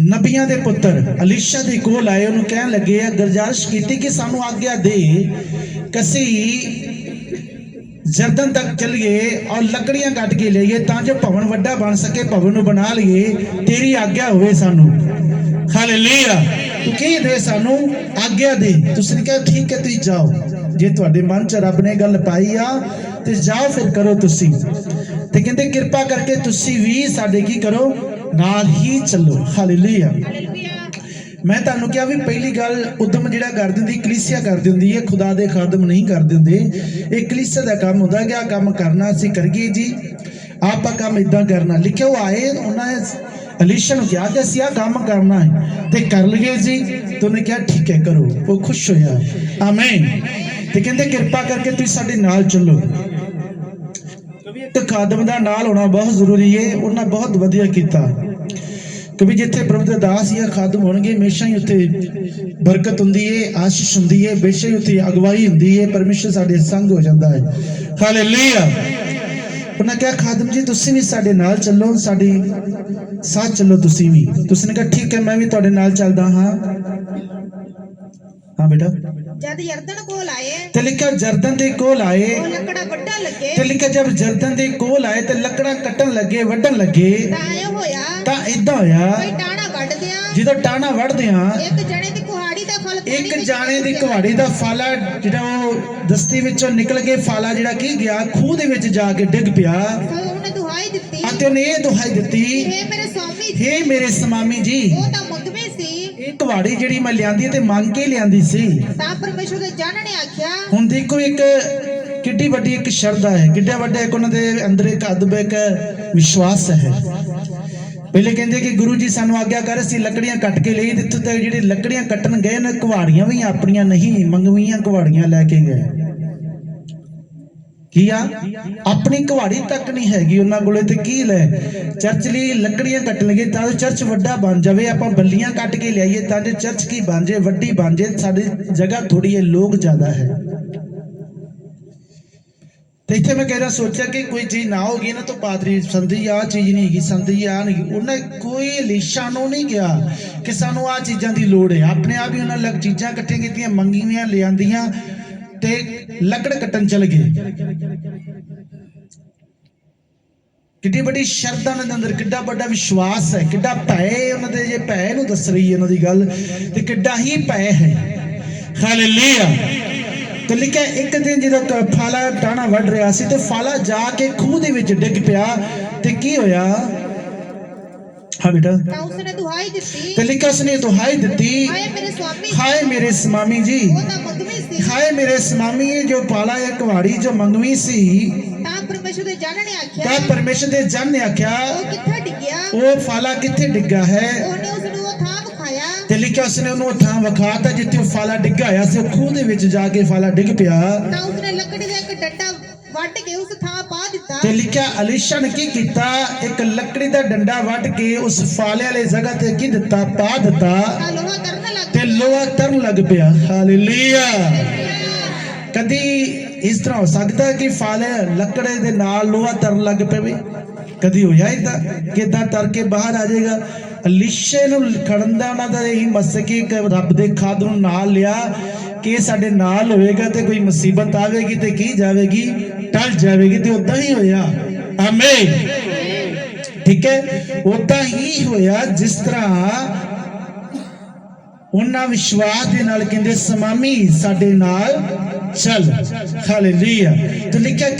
ਨਬੀਆਂ ਦੇ ਪੁੱਤਰ ਅਲੀਸ਼ਾ ਦੇ ਕੋਲ ਆਏ, ਉਹਨੂੰ ਕਹਿਣ ਲੱਗੇ ਆ ਗੁਰਜਾਰਿਸ਼ ਕੀਤੀ ਕਿ ਸਾਨੂੰ ਆਗਿਆ ਦੇ? ਕਸੀ ਜਰਦਨ ਤੱਕ ਚਲੀਏ ਔਰ ਲੱਕੜੀਆਂ ਕੱਟ ਕੇ ਲਈਏ ਤਾਂ ਜੋ ਭਵਨ ਵੱਡਾ ਬਣ ਸਕੇ, ਭਵਨ ਨੂੰ ਬਣਾ ਲਈਏ। ਤੇਰੀ ਆਗਿਆ ਹੋਵੇ ਸਾਨੂੰ। ਹਾਲੇਲੂਇਆ। ਤੂੰ ਕੀ ਦੇ ਸਾਨੂੰ ਆਗਿਆ ਦੇ? ਤੁਸੀਂ ਕਿਹਾ, ਠੀਕ ਹੈ, ਤੁਸੀਂ ਜਾਓ। ਜੇ ਤੁਹਾਡੇ ਮਨ 'ਚ ਰੱਬ ਨੇ ਗੱਲ ਪਾਈ ਆ, ਤੇ ਜਾਓ ਫਿਰ ਕਰੋ ਤੁਸੀਂ। ਤੇ ਕਹਿੰਦੇ, ਕਿਰਪਾ ਕਰਕੇ ਤੁਸੀਂ ਵੀ ਸਾਡੇ ਕੀ ਕਰੋ? ਨਾਲ ਹੀ ਚੱਲੋ। ਹਾਲੇਲੂਇਆ ਮੈਂ ਤੁਹਾਨੂੰ ਕਿਹਾ ਵੀ ਪਹਿਲੀ ਗੱਲ ਉਦਮ ਜਿਹੜਾ ਕਰ ਦਿੰਦੀ ਕਲੀਸਿਆ ਕਰ ਦਿੰਦੀ ਹੈ ਖੁਦਾ ਦੇ ਖਾਦਮ ਨਹੀਂ ਕਰ ਦਿੰਦੇ। ਇਹ ਕਲੀਸਿਆ ਦਾ ਕੰਮ ਹੁੰਦਾ ਕਿ ਆ ਕੰਮ ਕਰਨਾ ਅਸੀਂ ਕਰੀਏ ਜੀ। ਆਪਾਂ ਕੰਮ ਇਦਾਂ ਕਰਨਾ। ਉਹ ਆਏ ਉਹਨਾਂ ਨੇ ਅਲੀਸ਼ਾ ਨੂੰ ਕਿਹਾ ਕਿ ਅਸੀਂ ਆ ਕੰਮ ਕਰਨਾ ਹੈ ਤੇ ਕਰ ਲਈਏ ਜੀ। ਤੇ ਉਹਨੇ ਕਿਹਾ ਠੀਕ ਹੈ ਕਰੋ। ਉਹ ਖੁਸ਼ ਹੋਇਆ। ਆਮੀਨ ਤੇ ਕਹਿੰਦੇ ਕਿਰਪਾ ਕਰਕੇ ਤੁਸੀਂ ਸਾਡੇ ਨਾਲ ਚੱਲੋ। ਇੱਕ ਖਾਦਮ ਦਾ ਨਾਲ ਹੋਣਾ ਬਹੁਤ ਜ਼ਰੂਰੀ ਹੈ ਉਹਨਾਂ ਬਹੁਤ ਵਧੀਆ ਕੀਤਾ। ਕਿਉਂਕਿ ਜਿੱਥੇ ਪ੍ਰਭੂ ਦੇ ਦਾਸ ਜਾਂ ਖਾਦਮ ਹੋਣਗੇ ਹਮੇਸ਼ਾ ਹੀ ਉੱਥੇ ਬਰਕਤ ਹੁੰਦੀ ਹੈ ਆਸ਼ੀਸ਼ ਹੁੰਦੀ ਹੈ ਬੇਸ਼ੱਕ ਉੱਥੇ ਅਗਵਾਈ ਹੁੰਦੀ ਹੈ ਪਰਮੇਸ਼ਰ ਸਾਡੇ ਸੰਗ ਹੋ ਜਾਂਦਾ ਹੈ ਹਾਲੇਲੂਇਆ ਉਹਨਾਂ ਕਿਹਾ ਖਾਦਮ ਜੀ ਤੁਸੀਂ ਵੀ ਸਾਡੇ ਨਾਲ ਚੱਲੋ ਸਾਡੀ ਸਾਥ ਚੱਲੋ ਤੁਸੀਂ ਵੀ। ਤੁਸੀਂ ਨੇ ਕਿਹਾ ਠੀਕ ਹੈ ਮੈਂ ਵੀ ਤੁਹਾਡੇ ਨਾਲ ਚੱਲਦਾ ਹਾਂ। ਹਾਂ ਬੇਟਾ। ਜਦ ਯਰਦਨ ਕੋਲ ਆਏ ਤੇ ਲਿਖਿਆ ਜਰਦਨ ਦੇ ਕੋਲ ਆਏ। ਲੱਕੜਾ ਵੱਡਾ ਲੱਗੇ। ਤੇ ਲਿਖਿਆ ਜਦ ਜਰਦਨ ਦੇ ਕੋਲ ਆਏ ਤੇ ਲੱਕੜਾਂ ਕੱਟਣ ਲੱਗੇ ਵੱਢਣ ਲੱਗੇ। ਤਾਂ ਇਹ ਹੋਇਆ ਤਾਂ ਇਦਾਂ ਹੋਇਆ। ਕੋਈ ਟਾਣਾ ਵੱਢਦੇ ਆ। ਜਦੋਂ ਟਾਣਾ ਵੱਢਦੇ ਆ ਇੱਕ ਜਣੇ ਦੀ ਕੁਹਾੜੀ ਦਾ ਫਲ ਇੱਕ ਜਾਣੇ ਦੀ। ਕੁਹਾੜੀ ਦਾ ਫਾਲਾ ਜਿਹੜਾ ਉਹ ਦਸਤੀ ਵਿੱਚੋਂ ਨਿਕਲ ਕੇ ਫਾਲਾ ਜਿਹੜਾ ਕੀ ਗਿਆ ਖੂਹ ਦੇ ਵਿੱਚ ਜਾ ਕੇ ਡਿੱਗ ਪਿਆ। ਤਾਂ ਉਹਨੇ ਦੁਹਾਈ ਦਿੱਤੀ। ਅਤੇ ਉਹਨੇ ਇਹ ਦੁਹਾਈ ਦਿੱਤੀ ਇਹ ਮੇਰੇ ਸਵਾਮੀ ਜੀ। ਹੇ ਮੇਰੇ ਸਮਾਮੀ ਜੀ। ਉਹ ਤਾਂ ਮੁਕਮੇ ਸੀ। ਇਹ ਕੁਹਾੜੀ ਜਿਹੜੀ ਮੈਂ ਲਿਆਂਦੀ ਤੇ ਮੰਗ ਕੇ ਲਿਆਂਦੀ ਸੀ। ਤਾਂ ਪਰਮੇਸ਼ਰ ਦੇ ਜਨ ਨੇ ਆਖਿਆ ਹੁਣ ਦੇਖੋ ਇੱਕ ਕਿੱਡੀ ਵੱਡੀ ਇੱਕ ਸ਼ਰਧਾ ਹੈ। ਕਿੱਡਾ ਵੱਡਾ ਇੱਕ ਉਹਨਾਂ ਦੇ ਅੰਦਰ ਇੱਕ ਅਦਬ ਇੱਕ ਵਿਸ਼ਵਾਸ ਹੈ। ਪਹਿਲੇ ਕਹਿੰਦੇ ਕਿ ਗੁਰੂ ਜੀ ਸਾਨੂੰ ਆਗਿਆ ਕਰ, ਅਸੀਂ ਲੱਕੜੀਆਂ ਕੱਟ ਕੇ ਲਈ ਦਿੱਤੇ ਤੇ ਜਿਹੜੇ ਲੱਕੜੀਆਂ ਕੱਟਣ ਗਏ ਨਾ, ਕੁਹਾੜੀਆਂ ਵੀ ਆਪਣੀਆਂ ਨਹੀਂ, ਮੰਗਵੀਆਂ ਕੁਹਾੜੀਆਂ ਲੈ ਕੇ ਗਏ। ਕੀ ਆ? ਆਪਣੀ ਕੁਹਾੜੀ ਤੱਕ ਨਹੀਂ ਹੈਗੀ ਉਹਨਾਂ ਕੋਲੇ ਤੇ ਕੀ ਲੈ? ਚਰਚ ਲਈ ਲੱਕੜੀਆਂ ਕੱਟ ਲਗੇ ਤਾਂ ਜੋ ਚਰਚ ਵੱਡਾ ਬਣ ਜਾਵੇ, ਆਪਾਂ ਬੱਲੀਆਂ ਕੱਟ ਕੇ ਲਿਆਈਏ ਤਾਂ ਜੋ ਚਰਚ ਕੀ ਬਣ ਜਾਏ, ਵੱਡੀ ਬਣ ਜਾਏ, ਸਾਡੀ ਜਗ੍ਹਾ ਥੋੜੀ ਹੈ ਲੋਕ ਜ਼ਿਆਦਾ ਹੈ। ਤੇ ਇੱਥੇ ਮੈਂ ਕਹਿ ਰਿਹਾ, ਸੋਚਿਆ ਕਿ ਕੋਈ ਚੀਜ਼ ਨਾ ਹੋਗੀ ਨਾ ਤਾਂ ਪਾਦਰੀ ਸੰਧੀ ਆ ਚੀਜ਼ ਨਹੀਂ ਹੈਗੀ, ਸੰਧੀ ਆ ਨਹੀਂ ਉਹਨੇ ਕੋਈ ਲਿਸ਼ਾ ਨੂੰ ਨਹੀਂ ਗਿਆ ਕਿ ਸਾਨੂੰ ਆ ਚੀਜ਼ਾਂ ਦੀ ਲੋੜ ਹੈ। ਆਪਣੇ ਆਪ ਹੀ ਉਹਨਾਂ ਲੱਗ ਚੀਜ਼ਾਂ ਇਕੱਠੀਆਂ ਕੀਤੀਆਂ, ਮੰਗੀਆਂ, ਲਿਆਂਦੀਆਂ ਤੇ ਲੱਕੜ ਕੱਟਣ ਚਲ ਗਏ। ਕਿੱਡੀ ਵੱਡੀ ਸ਼ਰਧਾ ਉਹਨਾਂ ਦੇ ਅੰਦਰ, ਕਿੱਡਾ ਵੱਡਾ ਵਿਸ਼ਵਾਸ ਹੈ, ਕਿੱਡਾ ਭੈ ਉਹਨਾਂ ਦੇ, ਜੇ ਭੈ ਨੂੰ ਦੱਸ ਰਹੀ ਹੈ ਉਹਨਾਂ ਦੀ ਗੱਲ, ਤੇ ਕਿੱਡਾ ਹੀ ਭੈ ਹੈ। ਹਾਲੇਲੂਇਆ ਤੇ ਲਿਖਿਆ ਇੱਕ ਦਿਨ ਜਦੋਂ ਫਾਲਾ ਟਾਣਾ ਵੱਢ ਰਿਹਾ ਸੀ ਤੇ ਫਾਲਾ ਜਾ ਕੇ ਖੂਹ ਦੇ ਵਿੱਚ ਡਿੱਗ ਪਿਆ ਤੇ ਕੀ ਹੋਇਆ? ਹਾਂ ਬੇਟਾ। ਤਾਂ ਉਸਨੇ ਦੁਹਾਈ ਦਿੱਤੀ। ਤੇ ਲਿਖਿਆ ਉਸਨੇ ਦੁਹਾਈ ਦਿੱਤੀ। ਹਾਏ ਮੇਰੇ ਸਵਾਮੀ ਹਾਏ ਮੇਰੇ ਸਮਾਮੀ ਜੀ। ਉਹ ਤਾਂ ਮੁਕਮੇ ਸੀ। ਹਾਏ ਮੇਰੇ ਜੋ ਪਾਲਾ ਇਹ ਕੁਹਾੜੀ ਜੋ ਮੰਗਵੀ ਸੀ। ਤਾਂ ਪਰਮੇਸ਼ਰ ਦੇ ਜਨ ਨੇ ਆਖਿਆ। ਤਾਂ ਪਰਮੇਸ਼ਰ ਦੇ ਜਨ ਨੇ ਆਖਿਆ ਉਹ ਕਿੱਥੇ ਡਿੱਗਿਆ? ਉਹ ਫਾਲਾ ਕਿੱਥੇ ਡਿੱਗਾ ਹੈ? ਉਹਨੇ ਉਸ ਨੂੰ ਉਹ ਥਾਂ ਲਿਖਿਆ ਉਸਨੇ ਉਹਨੂੰ ਉਹ ਥਾਂ ਵਿਖਾਤਾ ਜਿੱਥੇ ਫਾਲਾ ਡਿੱਗਾ ਹੋਇਆ ਸੀ ਖੂਹ ਦੇ ਵਿੱਚ ਜਾ ਕੇ ਫਾਲਾ ਡਿੱਗ ਪਿਆ। ਤਾਂ ਉਸਨੇ ਲੱਕੜੀ ਦਾ ਇੱਕ ਡੰਡਾ ਵੱਢ ਕੇ ਉਸ ਥਾਂ ਪਾ ਦਿੱਤਾ। ਤੇ ਲਿਖਿਆ ਅਲੀਸ਼ਾ ਨੇ ਕੀ ਕੀਤਾ? ਇੱਕ ਲੱਕੜੀ ਦਾ ਡੰਡਾ ਵੱਢ ਕੇ ਉਸ ਫਾਲੇ ਵਾਲੇ ਜਗ੍ਹਾ ਤੇ ਕੀ ਦਿੱਤਾ? ਪਾ ਦਿੱਤਾ ਤਾਂ ਲੋਹਾ ਕਰਨ ਲੱਗ ਤੇ ਲੋਹਾ ਤਰਨ ਲੱਗ ਪਿਆ। ਹਾਲੇਲੂਇਆ। ਕਦੀ ਇਸ ਤਰ੍ਹਾਂ ਹੋ ਸਕਦਾ ਕਿ ਫਾਲੇ ਲੱਕੜੇ ਦੇ ਨਾਲ ਲੋਹਾ ਤਰਨ ਲੱਗ ਪਵੇ? ਕਦੀ ਹੋਇਆ ਇਦਾਂ ਕਿਦਾਂ ਤਰ ਕੇ ਬਾਹਰ ਆ ਜਾਏਗਾ? ਅਲੀਸ਼ੇ ਨੂੰ ਖੜਨ ਦਾ ਉਹਨਾਂ ਦਾ ਇਹੀ ਮਸਕੀ ਕਿ ਰੱਬ ਦੇ ਖਾਦ ਨੂੰ ਨਾਲ ਲਿਆ, ਕਿ ਸਾਡੇ ਨਾਲ ਹੋਵੇਗਾ ਤੇ ਕੋਈ ਮੁਸੀਬਤ ਆਵੇਗੀ ਤੇ ਕੀ ਜਾਵੇਗੀ? ਟਲ ਜਾਵੇਗੀ ਤੇ ਉਦਾਂ ਹੀ ਹੋਇਆ। ਆਮੀਨ ਠੀਕ ਹੈ? ਉਦਾਂ ਹੀ ਹੋਇਆ ਜਿਸ ਤਰ੍ਹਾਂ ਉਹਨਾਂ ਵਿਸ਼ਵਾਸ ਦੇ ਨਾਲ ਕਹਿੰਦੇ, ਸਮਾਮੀ ਸਾਡੇ ਨਾਲ ਚੱਲ ਹਾਲੇਲੂਇਆ ਤੇ ਲਿਖਿਆ ਕਿ